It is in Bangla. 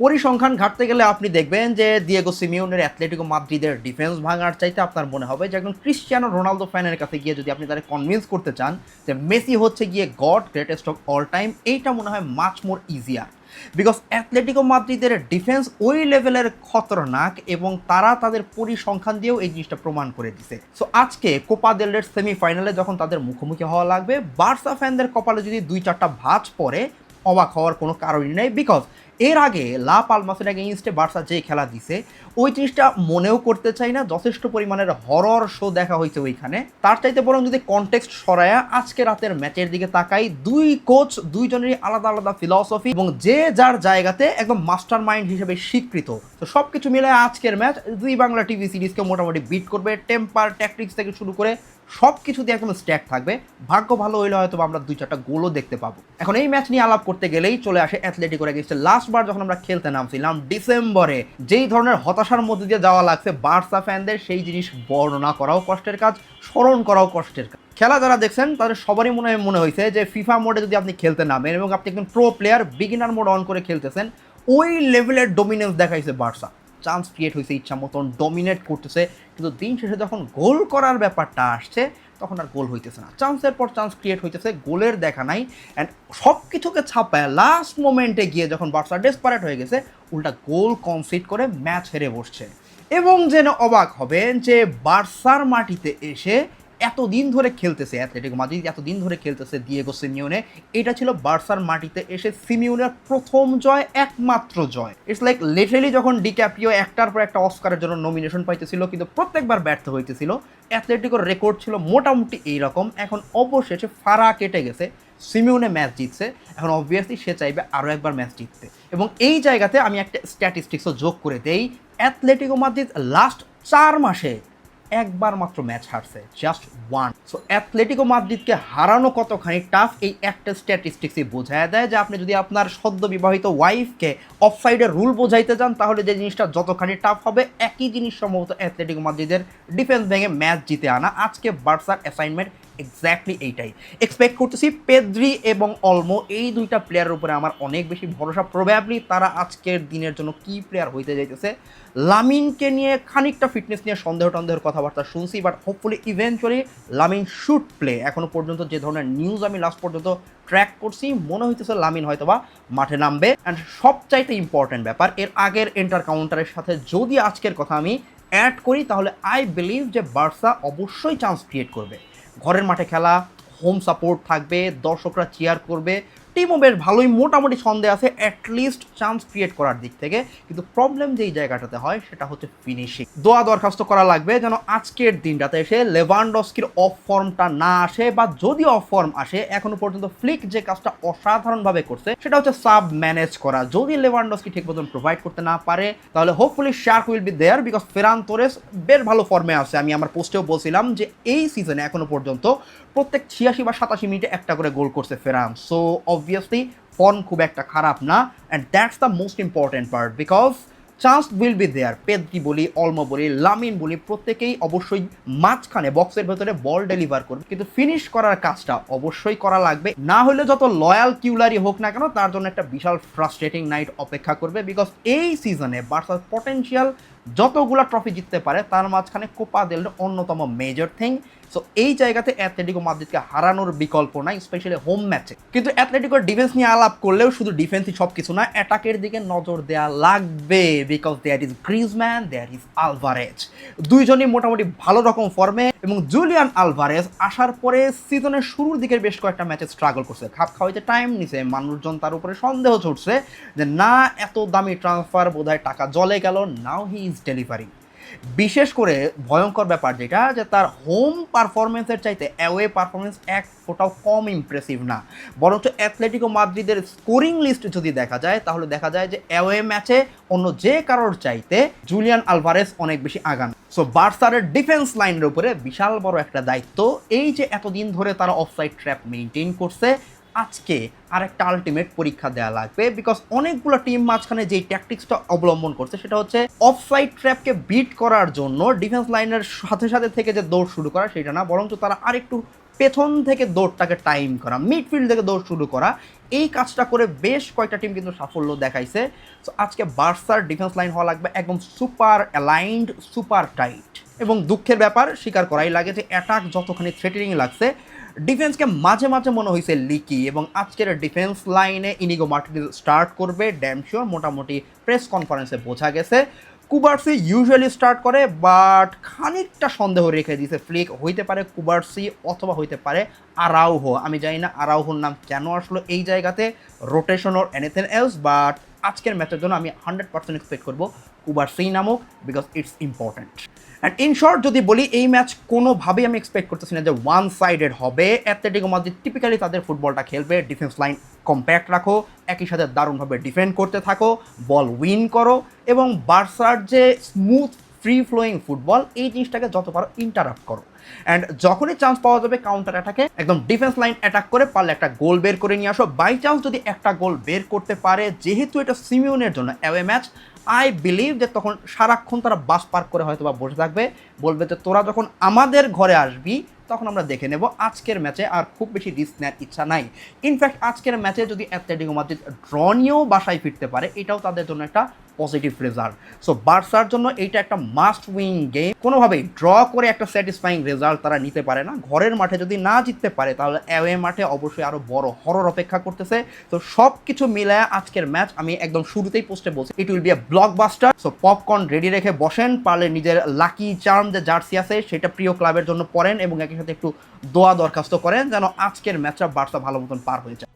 পরিসংখ্যান ঘাটতে গেলে আপনি দেখবেন যে দিয়েগো সিমিউনের অ্যাথলেটিকো মাদ্রিদের ডিফেন্স ভাঙার চাইতে আপনার মনে হবে যে একজন ক্রিশ্চিয়ানো রোনালদো ফ্যানের কাছে গিয়ে যদি আপনি তাদের কনভিন্স করতে চান যে মেসি হচ্ছে গিয়ে god greatest of all time এইটা মনে হয় much more easier because Atletico মাদ্রিদের ডিফেন্স ওই লেভেলের খতরনাক এবং তারা তাদের পরিসংখ্যান দিয়েও এই জিনিসটা প্রমাণ করে দিছে। সো আজকে কোপা দেলের সেমিফাইনালে যখন তাদের মুখোমুখি হওয়া লাগবে বার্সা ফ্যানদের কপালে যদি দুই চারটা ভাঁজ পড়ে, অবাক হওয়ার কোনো কারণই নেই। বিকজ এর আগে লা পালমাসের এগেইনস্টে বার্সা যে খেলা দিছে, ওই জিনিসটা মনেও করতে চাই না, যথেষ্ট পরিমাণের হরর শো দেখা হয়েছে ওইখানে। তার চাইতে বরং যদি কনটেক্সট সরায়া আজকে রাতের ম্যাচের দিকে তাকাই, দুই কোচ দুইজনেরই আলাদা আলাদা ফিলসফি এবং যে যার জায়গাতে একদম মাস্টার মাইন্ড হিসেবে স্বীকৃত। তো সব কিছু মিলে আজকের ম্যাচ দুই বাংলা টিভি সিরিজকে মোটামুটি বিট করবে টেম্পার ট্যাকটিক্স থেকে শুরু করে সব কিছু দিয়ে একদম স্ট্যাক থাকবে। ভাগ্য ভালো হইলে হয়তো আমরা দুই চারটা গোলও দেখতে পাবো। এখন এই ম্যাচ নিয়ে আলাপ করতে গেলেই চলে আসে অ্যাথলেটিকোর এগেনস্টে লাস্টবার যখন আমরা খেলতে নামছিলাম, ডিসেম্বরে যেই ধরনের হতাশার মধ্যে দিয়ে যাওয়া লাগছে, বার্সা ফ্যানদের সেই জিনিস বর্ণনা করাও কষ্টের কাজ, স্মরণ করাও কষ্টের কাজ। খেলা যারা দেখছেন, তাদের সবারই মনে মনে হয়েছে যে ফিফা মোডে যদি আপনি খেলতে নামেন এবং আপনি একজন pro player, beginner mode on করে খেলতেছেন, ওই লেভেলের ডোমিনেন্স দেখাইছে বার্সা। চান্স ক্রিয়েট হয়েছে ইচ্ছা মতন, ডমিনেট করতেছে, কিন্তু দিন শেষে যখন গোল করার ব্যাপারটা আসছে তখন আর গোল হইতেছে না। চান্সের পর চান্স ক্রিয়েট হইতেছে গোলের দেখা নাই অ্যান্ড সব কিছুকে ছাপায় লাস্ট মোমেন্টে গিয়ে যখন বার্সা ডেসপারেট হয়ে গেছে, উল্টা গোল কনসিড করে ম্যাচ হেরে বসছে। এবং যেন অবাক হবেন যে বার্সার মাটিতে এসে এতদিন ধরে খেলতেছে অ্যাথলেটিক মাদ্রিদ এতদিন ধরে খেলতেছে দিয়েগো সিমিওনে এটা ছিল বার্সার মাটিতে এসে সিমিউনের প্রথম জয়, একমাত্র জয়। ইটস লাইক লিটারেলি যখন ডিক্যাপ্রিও একটার পর একটা অস্কারের জন্য নমিনেশন পাইতেছিল, কিন্তু প্রত্যেকবার ব্যর্থ হইতেছিল। অ্যাথলেটিকোর রেকর্ড ছিল মোটামুটি এইরকম। এখন অবশেষে ফারা কেটে গেছে। সিমিউনে ম্যাচ জিতছে। এখন অবভিয়াসলি সে চাইবে আরও একবার ম্যাচ জিততে। এবং এই জায়গাতে আমি একটা স্ট্যাটিস্টিক্সও যোগ করে দেই। অ্যাথলেটিকো মাদ্রিদ লাস্ট চার মাসে একবার মাত্র ম্যাচ হারছে জাস্ট ওয়ান সো অ্যাথলেটিকো মাদ্রিদকে হারানো কতখানি টাফ এই একটা স্ট্যাটিস্টিক্সই বোঝায় দেয় যে আপনি যদি আপনার সদ্য বিবাহিত ওয়াইফকে অফসাইডের রুল বোঝাইতে যান তাহলে যে জিনিসটা যতখানি টাফ হবে, একই জিনিস সম্ভবত অ্যাথলেটিকো মাদ্রিদের ডিফেন্স ভেঙে ম্যাচ জিতে আনা। আজকে বার্সার অ্যাসাইনমেন্ট এক্স্যাক্টলি এইটাই। এক্সপেক্ট করতেছি পেদ্রি এবং অলমো এই দুইটা প্লেয়ারের উপরে আমার অনেক বেশি ভরসা। প্রবাবলি তারা আজকের দিনের জন্য কি প্লেয়ার হইতে যাইতেছে লামিনকে নিয়ে খানিকটা ফিটনেস নিয়ে সন্দেহ টন্দেহের কথাবার্তা শুনছি but hopefully eventually Lamine should play এখনও পর্যন্ত যে ধরনের নিউজ আমি লাস্ট পর্যন্ত ট্র্যাক করছি, মনে হইতেছে লামিন হয়তোবা মাঠে নামবে। অ্যান্ড সবচাইতে ইম্পর্ট্যান্ট ব্যাপার, এর আগের এন্টার কাউন্টারের সাথে যদি আজকের কথা আমি অ্যাড করি, তাহলে আই বিলিভ যে বার্সা অবশ্যই চান্স ক্রিয়েট করবে। ঘরের মাঠে খেলা হোম সাপোর্ট থাকবে দর্শকরা চেয়ার করবে টিমও বেশ ভালোই মোটামুটি সন্দেহ আছে অ্যাটলিস্ট চান্স ক্রিয়েট করার দিক থেকে। কিন্তু প্রবলেম যেই জায়গাটাতে হয়, সেটা হচ্ছে ফিনিশিং দোয়া দরখাস্ত করা লাগবে যেন আজকের দিনটাতে এসে লেভানডস্কির অফ ফর্মটা না আসে বা যদি অফ ফর্ম আসে, এখনও পর্যন্ত ফ্লিক যে কাজটা অসাধারণভাবে করছে, সেটা হচ্ছে সাব ম্যানেজ করা। যদি লেভানডস্কি ঠিক মতন প্রোভাইড করতে না পারে, তাহলে hopefully shark will be there because Ferran Torres বেশ ভালো ফর্মে আছে। আমি আমার পোস্টেও বলছিলাম যে এই সিজনে এখনও পর্যন্ত প্রত্যেক ছিয়াশি বা সাতাশি মিনিটে একটা করে গোল করছে ফেরান সো অবভিয়াসলি ফর্ম খুব একটা খারাপ না and that's the most important part because chance will be there Pedri বলি অলমো বলি লামিন বলি, প্রত্যেকেই অবশ্যই মাঝখানে বক্সের ভেতরে বল ডেলিভার করবে। কিন্তু ফিনিশ করার কাজটা অবশ্যই করা লাগবে। না হলে যত লয়াল কিউলারি হোক না কেন, তার জন্য একটা বিশাল ফ্রাস্ট্রেটিং নাইট অপেক্ষা করবে বিকজ এই সিজনে বার্সার পটেনশিয়াল যতগুলো ট্রফি জিততে পারে, তার মাঝখানে কোপা দেল অন্যতম মেজর থিং সো এই জায়গাতে অ্যাথলেটিকো মাদ্রিদকে হারানোর বিকল্প নাই স্পেশালি হোম ম্যাচে কিন্তু অ্যাথলেটিকোর ডিফেন্স নিয়ে আলাপ করলেও শুধু ডিফেন্সই সব কিছু না অ্যাটাকের দিকে নজর দেওয়া লাগবে because there is Griezmann there is Alvarez দুইজনই মোটামুটি ভালো রকম ফর্মে এবং জুলিয়ান আলভারেজ আসার পরে সিজনের শুরুর দিকের বেশ কয়েকটা ম্যাচে স্ট্রাগল করছে। খাপ খাওয়াইতে টাইম নিছে, মানুষজন তার উপরে সন্দেহ ছুটছে যে, না, এত দামি ট্রান্সফার বোধহয় টাকা জলে গেল নাও হি ইজ ডেলিভারি বিশেষ করে ভয়ঙ্কর ব্যাপার যেটা, যে তার হোম পারফরমেন্সের চাইতে অ্যাওয়ে পারফরমেন্স এক ফোটাও কম ইমপ্রেসিভ না। বরঞ্চ অ্যাথলেটিকো মাদ্রিদের স্কোরিং লিস্ট যদি দেখা যায়, তাহলে দেখা যায় যে অ্যাওয়ে ম্যাচে অন্য যে কারোর চাইতে জুলিয়ান আলভারেস অনেক বেশি আগান সো বার্সারের ডিফেন্স লাইনের উপরে বিশাল বড় একটা দায়িত্ব। এই যে এতদিন ধরে তারা অফসাইড ট্র্যাপ মেনটেন করছে আজকে আরেকটা আলটিমেট পরীক্ষা দেওয়া লাগবে বিকজ অনেকগুলো টিম মাঝখানে যে ট্যাকটিক্সটা অবলম্বন করছে সেটা হচ্ছে অফসাইড ট্র্যাপকে বিট করার জন্য ডিফেন্স লাইনের সাথে সাথে থেকে যে দৌড় শুরু করা সেটা না, বরঞ্চ তারা আরেকটু পেছন থেকে দৌড়টাকে টাইম করা মিডফিল্ড থেকে দৌড় শুরু করা, এই কাজটা করে বেশ কয়েকটা টিম কিন্তু সাফল্য দেখাইছে। তো আজকে বার্সার ডিফেন্স লাইন হওয়া লাগবে একদম সুপার অ্যালাইন্ড সুপার টাইট এবং দুঃখের ব্যাপার, স্বীকার করাই লাগে যে অ্যাটাক যতখানি থ্রেটেনিং লাগছে ডিফেন্সকে মাঝে মাঝে মনে হয়েছে লিকি এবং আজকের ডিফেন্স লাইনে ইনিগো মার্টিনেজ স্টার্ট করবে ড্যামশিওর মোটামুটি প্রেস কনফারেন্সে বোঝা গেছে। কুবার্সি ইউজুয়ালি স্টার্ট করে বাট খানিকটা সন্দেহ রেখে দিয়েছে। ফ্লিক হইতে পারে কুবার্সি অথবা হইতে পারে আরাউহো আমি জানি না আরাউহোর নাম কেন আসলো এই জায়গাতে rotation or anything else but আজকের ম্যাচের জন্য আমি হান্ড্রেড পার্সেন্ট এক্সপেক্ট করব কুবার্সি নামক because it's important and in short যদি বলি, এই ম্যাচ কোনোভাবেই আমি এক্সপেক্ট করতেছি না যে ওয়ান সাইডেড হবে। অ্যাথলেটিকো মাদ্রিদ টিপিক্যালি তাদের ফুটবলটা খেলবে ডিফেন্স লাইন কম্প্যাক্ট রাখো, একই সাথে দারুণভাবে ডিফেন্ড করতে থাকো বল উইন করো এবং বার্সার যে স্মুথ ফ্রি ফ্লোয়িং ফুটবল এই জিনিসটাকে যত পারো ইন্টারাপ্ট করো। অ্যান্ড যখনই চান্স পাওয়া যাবে কাউন্টার অ্যাটাকে একদম ডিফেন্স লাইন অ্যাটাক করে পারলে একটা গোল বের করে নিয়ে আসো। বাই চান্স যদি একটা গোল বের করতে পারে, যেহেতু এটা সিমিউনের জন্য অ্যাওয়ে ম্যাচ আই বিলিভ যে তখন সারাক্ষণ তারা বাস পার্ক করে হয়তো বা বসে থাকবে। বলবে যে, তোরা যখন আমাদের ঘরে আসবি, তখন আমরা দেখে নেব আজকের ম্যাচে আর খুব বেশি রিস্ক নেওয়ার ইচ্ছা নাই। ইনফ্যাক্ট আজকের ম্যাচে যদি অ্যাথলেটিকো মাদ্রিদ ড্র নিয়েও বাসায় ফিরতে পারে, এটাও তাদের জন্য একটা পজিটিভ রেজাল্ট সো বার্সার জন্য এইটা একটা মাস্ট উইন গেম কোনোভাবেই ড্র করে একটা স্যাটিসফাইং রেজাল্ট তারা নিতে পারে না। ঘরের মাঠে যদি না জিততে পারে, তাহলে অ্যাওয়ে মাঠে অবশ্যই আরও বড় হরর অপেক্ষা করতেছে। তো সব কিছু মিলায় আজকের ম্যাচ আমি একদম শুরুতেই পোস্টে বলছি। It will be a blockbuster so popcorn ready রেখে বসেন। পারলে নিজের লাকি চার্ম যে জার্সি আছে, সেটা প্রিয় ক্লাবের জন্য পড়েন এবং একই সাথে একটু দোয়া দরখাস্ত করেন যেন আজকের ম্যাচটা বার্সা ভালো মতন পার হয়ে যায়।